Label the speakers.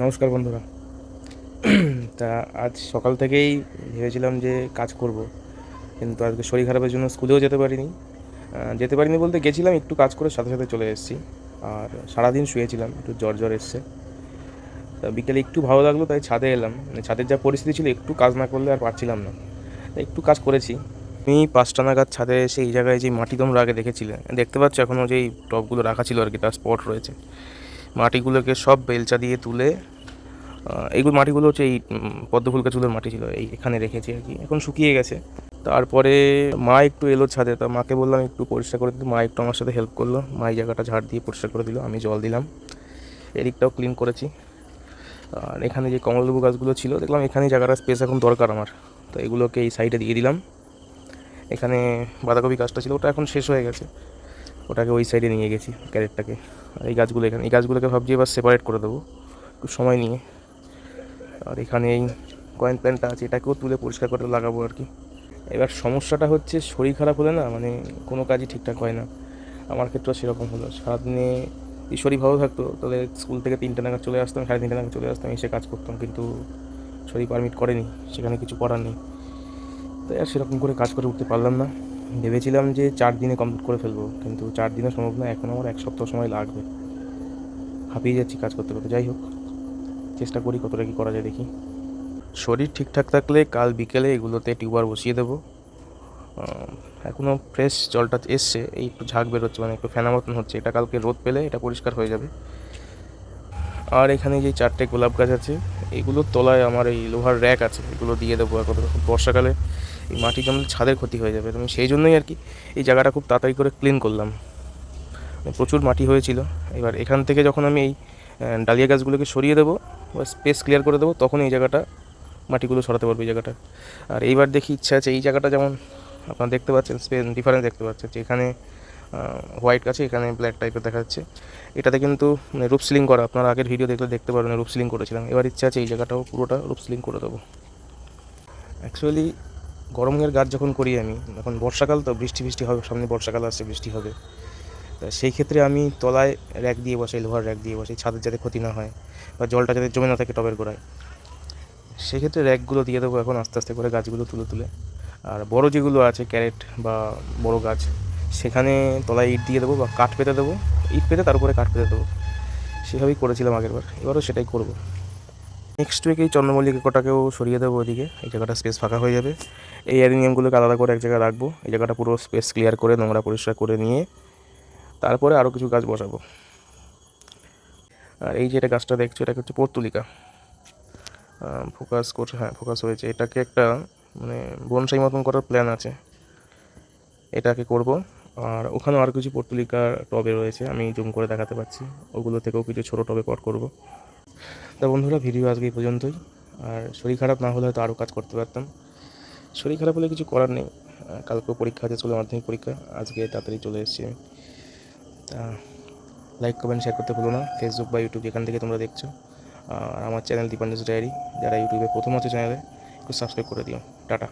Speaker 1: নমস্কার বন্ধুরা। তা আজ সকাল থেকেই ভেবেছিলাম যে কাজ করব, কিন্তু আজকে শরীর খারাপের জন্য স্কুলেও যেতে পারিনি। যেতে পারিনি বলতে গেছিলাম একটু কাজ করে সাথে সাথে চলে এসেছি, আর সারাদিন শুয়েছিলাম, একটু জ্বর জ্বর এসছে। তা বিকেলে একটু ভালো লাগল, তাই ছাদে এলাম। মানে ছাদের যা পরিস্থিতি ছিল, একটু কাজ না করলে আর পারছিলাম না। একটু কাজ করেছি। আমি পাঁচটা নাগাদ ছাদে এসে এই জায়গায় যে মাটি তোমরা আগে দেখেছিলে দেখতে পাচ্ছ এখনও যেই টবগুলো রাখা ছিল আর কি, তার স্পট রয়েছে। মাটিগুলোকে সব বেলচা দিয়ে তুলে এইগুলো মাটিগুলো হচ্ছে এই পদ্মফুল গাছগুলোর মাটি ছিল, এই এখানে রেখেছি আর কি। এখন শুকিয়ে গেছে। তারপরে মা একটু এলো ছাদে, তা মাকে বললাম একটু পরিষ্কার করে দিতে। মা একটু আমার সাথে হেল্প করল, মা এই জায়গাটা ঝাড় দিয়ে পরিষ্কার করে দিল, আমি জল দিলাম। এদিকটাও ক্লিন করেছি। আর এখানে যে কমললেবু গাছগুলো ছিল, দেখলাম এখানে জায়গাটা স্পেস এখন দরকার আমার। তো এগুলোকে এই সাইডে দিয়ে দিলাম। এখানে বাঁধাকপি গাছটা ছিল, ওটা এখন শেষ হয়ে গেছে। ওটাকে ওই সাইডে নিয়ে গেছি, ক্যারেটটাকে। আর এই গাছগুলো এখানে এই গাছগুলোকে ভাবছি এবার সেপারেট করে দেবো, একটু সময় নিয়ে। আর এখানে এই কয়েন প্ল্যান্টটা আছে, এটাকেও তুলে পরিষ্কার করে লাগাবো আর কি। এবার সমস্যাটা হচ্ছে শরীর খারাপ হলে না মানে কোনো কাজই ঠিকঠাক হয় না। আমার ক্ষেত্রেও সেরকম হলো। সারাদিনে শরীর ভালো থাকতো, তাহলে স্কুল থেকে তিনটে নাগাদ চলে আসতাম, সাড়ে তিনটে নাগাদ চলে আসতাম, এসে কাজ করতাম, কিন্তু শরীর পারমিট করেনি, সেখানে কিছু করার নেই। তাই আর সেরকম করে কাজ করে উঠতে পারলাম না। ভেবেছিলাম যে চার দিনে কমপ্লিট করে ফেলব, কিন্তু চার দিনে সম্ভব না এখন আমার এক সপ্তাহ সময় লাগবে। হাঁপিয়ে যাচ্ছি কাজ করতে করতে, যাই হোক, চেষ্টা করি কতটা কী করা যায় দেখি। শরীর ঠিকঠাক থাকলে কাল বিকেলে এগুলোতে টিউবার বসিয়ে দেবো। এখনও ফ্রেশ জলটা এসছে, এই একটু ঝাঁক বেরোচ্ছে মানে একটু ফেনা মতন হচ্ছে, এটা কালকে রোদ পেলে এটা পরিষ্কার হয়ে যাবে। আর এখানে যে চারটে গোলাপ গাছ আছে, এগুলোর তলায় আমার এই লোহার র্যাক আছে, এগুলো দিয়ে দেবো এখন বর্ষাকালে। এই মাটি জমলে ছাদের ক্ষতি হয়ে যাবে, আমি সেই জন্যই আর কি এই জায়গাটা খুব তাড়াতাড়ি করে ক্লিন করলাম। মানে প্রচুর মাটি হয়েছিল। এবার এখান থেকে যখন আমি এই ডালিয়া গাছগুলোকে সরিয়ে দেবো বা স্পেস ক্লিয়ার করে দেবো, তখন এই জায়গাটা মাটিগুলো সরাতে পারবে এই জায়গাটা। আর এইবার দেখি ইচ্ছা আছে, এই জায়গাটা যেমন আপনারা দেখতে পাচ্ছেন স্পেস ডিফারেন্স দেখতে পাচ্ছেন যে এখানে হোয়াইট আছে এখানে ব্ল্যাক টাইপের দেখা যাচ্ছে। এটাতে কিন্তু মানে রূপ সিলিং করা, আপনারা আগের ভিডিও দেখলে দেখতে পারবেন রূপ সিলিং করেছিলাম। এবার ইচ্ছা আছে এই জায়গাটাও পুরোটা রূপ সিলিং করে দেবো। অ্যাকচুয়ালি গরমের গাছ যখন করি আমি, এখন বর্ষাকাল তো বৃষ্টি বৃষ্টি হবে, সামনে বর্ষাকাল আসছে, বৃষ্টি হবে। তা সেই ক্ষেত্রে আমি তলায় র্যাক দিয়ে বসাই, লোহার র্যাক দিয়ে বসাই, ছাদের যাতে ক্ষতি না হয় বা জলটা যাতে জমে না থাকে টবের গোড়ায়। সেক্ষেত্রে র্যাকগুলো দিয়ে দেবো এখন আস্তে আস্তে করে গাছগুলো তুলে তুলে। আর বড় যেগুলো আছে, ক্যারেট বা বড় গাছ, সেখানে তলায় ইট দিয়ে দেবো বা কাঠ পেতে দেবো, ইট পেতে তার উপরে কাঠ পেতে দেবো। সেভাবেই করেছিলাম আগেরবার, এবারও সেটাই করব। নেক্সট উইক এই চন্দ্রমল্লিকাটাকেও সরিয়ে দেবো ওইদিকে। এই জায়গাটা স্পেস ফাঁকা হয়ে যাবে। এই অ্যারিনিয়ামগুলোকে আলাদা করে এক জায়গায় রাখব। এই জায়গাটা পুরো স্পেস ক্লিয়ার করে, নোংরা পরিষ্কার করে নিয়ে তারপরে আরও কিছু গাছ বসাবো। আর এই যে এটা গাছটা দেখছ এটা হচ্ছে পর্তুলিকা। ফোকাস করছে হ্যাঁ ফোকাস হয়েছে। এটাকে একটা মানে বনসাই মতন করার প্ল্যান আছে। এটাকে করব। আর ওখানে আরও কিছু পর্তুলিকা টবে রয়েছে। আমি জুম করে দেখাতে পাচ্ছি। ওগুলো থেকেও কিছু ছোটো টবে পট করব। তা বন্ধুরা ভিডিও আজকে এই পর্যন্তই। আর শরীর খারাপ না হলে হয়তো আরও কাজ করতে পারতাম। শরীর খারাপ হলে কিছু করার নেই। কালকেও পরীক্ষা আছে, চলে মাধ্যমিক পরীক্ষা। আজকে তাড়াতাড়ি চলে এসেছি আমি। তা লাইক কমেন্ট শেয়ার করতে ভুলো না। ফেসবুক বা ইউটিউব যেখান থেকে তোমরা দেখছ। আর আমার চ্যানেল দীপাঞ্জস ডায়েরি যারা ইউটিউবে প্রথম আছে চ্যানেলে একটু সাবস্ক্রাইব করে দিও। টাটা।